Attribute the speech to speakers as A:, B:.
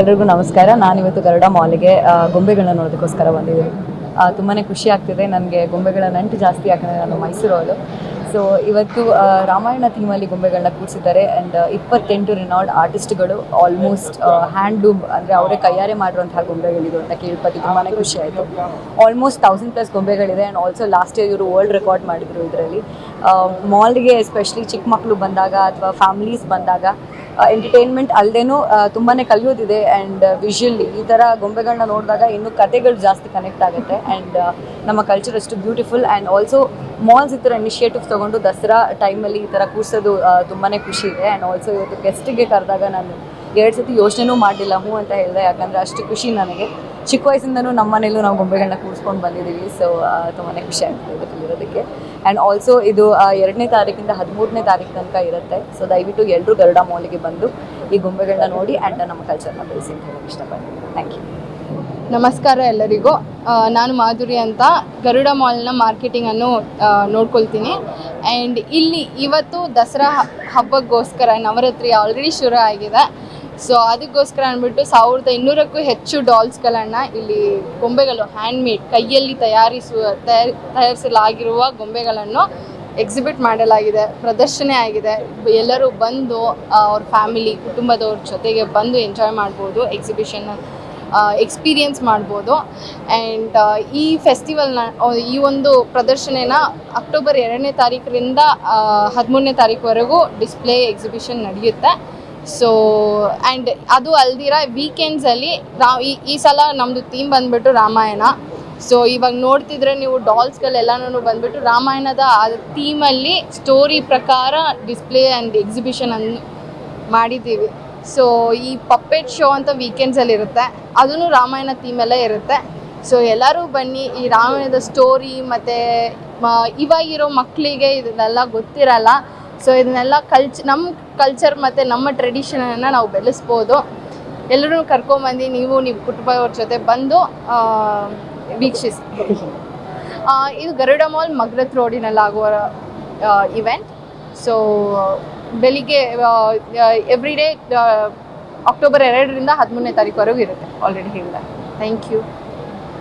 A: ಎಲ್ರಿಗೂ ನಮಸ್ಕಾರ. ನಾನಿವತ್ತು ಗರುಡ ಮಾಲಿಗೆ ಗೊಂಬೆಗಳನ್ನ ನೋಡೋದಕ್ಕೋಸ್ಕರ ಬಂದಿದ್ದೀನಿ. ತುಂಬಾ ಖುಷಿ ಆಗ್ತಿದೆ. ನನಗೆ ಗೊಂಬೆಗಳ ನಂಟು ಜಾಸ್ತಿ, ಯಾಕಂದರೆ ನಾನು ಮೈಸೂರವಳು ಸೊ ಇವತ್ತು ರಾಮಾಯಣ ಥೀಮಲ್ಲಿ ಗೊಂಬೆಗಳನ್ನ ಕೂರಿಸಿದ್ದಾರೆ ಆ್ಯಂಡ್ ಇಪ್ಪತ್ತೆಂಟು ರಿನಾಲ್ಡ್ ಆರ್ಟಿಸ್ಟ್ಗಳು ಆಲ್ಮೋಸ್ಟ್ ಹ್ಯಾಂಡ್ಲೂಮ್ ಅಂದರೆ ಅವರೇ ಕೈಯಾರೆ ಮಾಡಿರುವಂತಹ ಗೊಂಬೆಗಳಿದು ಅಂತ ಕೇಳ್ಪಟ್ಟು ತುಂಬಾ ಖುಷಿ ಆಯಿತು. ಆಲ್ಮೋಸ್ಟ್ ತೌಸಂಡ್ ಪ್ಲಸ್ ಗೊಂಬೆಗಳಿದೆ. ಆ್ಯಂಡ್ ಆಲ್ಸೋ ಲಾಸ್ಟ್ ಇಯರ್ ಇವರು ವರ್ಲ್ಡ್ ರೆಕಾರ್ಡ್ ಮಾಡಿದರು ಇದರಲ್ಲಿ. ಮಾಲ್ಗೆ ಎಸ್ಪೆಷಲಿ ಚಿಕ್ಕ ಮಕ್ಕಳು ಬಂದಾಗ ಅಥವಾ ಫ್ಯಾಮಿಲೀಸ್ ಬಂದಾಗ ಎಂಟರ್ಟೈನ್ಮೆಂಟ್ ಅಲ್ಲದೇನು ತುಂಬಾ ಕಲಿಯೋದಿದೆ ಆ್ಯಂಡ್ ವಿಷುವಲಿ ಈ ಥರ ಗೊಂಬೆಗಳನ್ನ ನೋಡಿದಾಗ ಇನ್ನೂ ಕತೆಗಳು ಜಾಸ್ತಿ ಕನೆಕ್ಟ್ ಆಗುತ್ತೆ ಆ್ಯಂಡ್ ನಮ್ಮ ಕಲ್ಚರ್ ಅಷ್ಟು ಬ್ಯೂಟಿಫುಲ್ ಆ್ಯಂಡ್ ಆಲ್ಸೋ ಮಾಲ್ಸ್ ಈ ಥರ ಇನಿಷಿಯೇಟಿವ್ಸ್ ತೊಗೊಂಡು ದಸರಾ ಟೈಮಲ್ಲಿ ಈ ಥರ ಕೂರಿಸೋದು ತುಂಬಾ ಖುಷಿ ಇದೆ ಆ್ಯಂಡ್ ಆಲ್ಸೋ ಇವತ್ತು ಗೆಸ್ಟಿಗೆ ಕರೆದಾಗ ನಾನು ಎರಡು ಸತಿ ಯೋಚನೆನೂ ಮಾಡಲಿಲ್ಲ ಹ್ಞೂ ಅಂತ ಹೇಳಿದೆ. ಯಾಕಂದರೆ ಅಷ್ಟು ಖುಷಿ ನನಗೆ. ಚಿಕ್ಕ ವಯಸ್ಸಿಂದನೂ ನಮ್ಮ ಮನೇಲೂ ನಾವು ಗೊಂಬೆಗಳನ್ನ ಕೂರಿಸ್ಕೊಂಡು ಬಂದಿದ್ದೀವಿ. ಸೊ ತುಂಬಾ ಖುಷಿ ಆಗ್ತದೆ ಇದೆ ಇರೋದಕ್ಕೆ ಆ್ಯಂಡ್ ಆಲ್ಸೋ ಇದು ಎರಡನೇ ತಾರೀಕಿಂದ ಹದಿಮೂರನೇ ತಾರೀಕು ತನಕ ಇರುತ್ತೆ. ಸೊ ದಯವಿಟ್ಟು ಎಲ್ಲರೂ ಗರುಡ ಮಾಲಿಗೆ ಬಂದು ಈ ಗೊಂಬೆಗಳನ್ನ ನೋಡಿ ಆ್ಯಂಡ್ ನಮ್ಮ ಕಲ್ಚರ್ನ ಬೆಳೆಸಿ ಅಂತ ಹೇಳೋಕ್ಕೆ ಇಷ್ಟಪಡ್ತೀನಿ. ಥ್ಯಾಂಕ್ ಯು
B: ನಮಸ್ಕಾರ ಎಲ್ಲರಿಗೂ. ನಾನು ಮಾಧುರಿ ಅಂತ ಗರುಡ ಮಾಲ್ನ ಮಾರ್ಕೆಟಿಂಗನ್ನು ನೋಡ್ಕೊಳ್ತೀನಿ. ಆ್ಯಂಡ್ ಇಲ್ಲಿ ಇವತ್ತು ದಸರಾ ಹಬ್ಬಕ್ಕೋಸ್ಕರ ನವರಾತ್ರಿ ಆಲ್ರೆಡಿ ಶುರು ಆಗಿದೆ. ಸೊ ಅದಕ್ಕೋಸ್ಕರ ಅಂದ್ಬಿಟ್ಟು ಸಾವಿರದ ಇನ್ನೂರಕ್ಕೂ ಹೆಚ್ಚು ಡಾಲ್ಸ್ಗಳನ್ನು ಇಲ್ಲಿ ಗೊಂಬೆಗಳು ಹ್ಯಾಂಡ್ಮೇಡ್, ಕೈಯಲ್ಲಿ ತಯಾರಿಸುವ ತಯಾರಿ, ತಯಾರಿಸಲಾಗಿರುವ ಗೊಂಬೆಗಳನ್ನು ಎಕ್ಸಿಬಿಟ್ ಮಾಡಲಾಗಿದೆ. ಪ್ರದರ್ಶನ ಆಗಿದೆ. ಎಲ್ಲರೂ ಬಂದು ಅವ್ರ ಫ್ಯಾಮಿಲಿ ಕುಟುಂಬದವ್ರ ಜೊತೆಗೆ ಬಂದು ಎಂಜಾಯ್ ಮಾಡ್ಬೋದು ಎಕ್ಸಿಬಿಷನ್ ಎಕ್ಸ್ಪೀರಿಯನ್ಸ್ ಮಾಡ್ಬೋದು. ಆ್ಯಂಡ್ ಈ ಫೆಸ್ಟಿವಲ್ನ ಈ ಒಂದು ಪ್ರದರ್ಶನನ ಅಕ್ಟೋಬರ್ ಎರಡನೇ ತಾರೀಕರಿಂದ ಹದಿಮೂರನೇ ತಾರೀಕುವರೆಗೂ ಡಿಸ್ಪ್ಲೇ ಎಕ್ಸಿಬಿಷನ್ ನಡೆಯುತ್ತೆ. ಸೊ ಆ್ಯಂಡ್ ಅದು ಅಲ್ದಿರ ವೀಕೆಂಡ್ಸಲ್ಲಿ ರಾ ಈ ಸಲ ನಮ್ಮದು ಥೀಮ್ ಬಂದ್ಬಿಟ್ಟು ರಾಮಾಯಣ. ಸೊ ಇವಾಗ ನೋಡ್ತಿದ್ರೆ ನೀವು ಡಾಲ್ಸ್ಗಳೆಲ್ಲನೂ ಬಂದ್ಬಿಟ್ಟು ರಾಮಾಯಣದ ಆ ಥೀಮಲ್ಲಿ ಸ್ಟೋರಿ ಪ್ರಕಾರ ಡಿಸ್ಪ್ಲೇ ಆ್ಯಂಡ್ ಎಕ್ಸಿಬಿಷನ್ ಅನ್ನು ಮಾಡಿದ್ದೀವಿ. ಸೊ ಈ ಪಪ್ಪೆಟ್ ಶೋ ಅಂತ ವೀಕೆಂಡ್ಸಲ್ಲಿ ಇರುತ್ತೆ. ಅದೂ ರಾಮಾಯಣ ಥೀಮೆಲ್ಲ ಇರುತ್ತೆ. ಸೊ ಎಲ್ಲರೂ ಬನ್ನಿ, ಈ ರಾಮಾಯಣದ ಸ್ಟೋರಿ ಮತ್ತು ಇವಾಗಿರೋ ಮಕ್ಕಳಿಗೆ ಇದನ್ನೆಲ್ಲ ಗೊತ್ತಿರಲ್ಲ. ಸೊ ಇದನ್ನೆಲ್ಲ ಕಲ್ಚ್ ನಮ್ಮ ಕಲ್ಚರ್ ಮತ್ತು ನಮ್ಮ ಟ್ರೆಡಿಷನನ್ನು ನಾವು ಬೆಳೆಸ್ಬೋದು. ಎಲ್ಲರೂ ಕರ್ಕೊಂಬಂದು ನೀವು ನಿಮ್ಮ ಕುಟುಂಬದವ್ರ ಜೊತೆ ಬಂದು ವೀಕ್ಷಿಸಿ ಇದು ಗರುಡ ಮಾಲ್ ಮಗ್ರತ್ ರೋಡಿನಲ್ಲಿ ಆಗುವ ಇವೆಂಟ್ ಸೊ ಬೆಳಿಗ್ಗೆ ಎವ್ರಿ ಡೇ ಅಕ್ಟೋಬರ್ ಎರಡರಿಂದ ಹದಿಮೂರನೇ ತಾರೀಕುವರೆಗೂ ಇರುತ್ತೆ. ಆಲ್ರೆಡಿ ಹೇಳಿದೆ ಥ್ಯಾಂಕ್ ಯು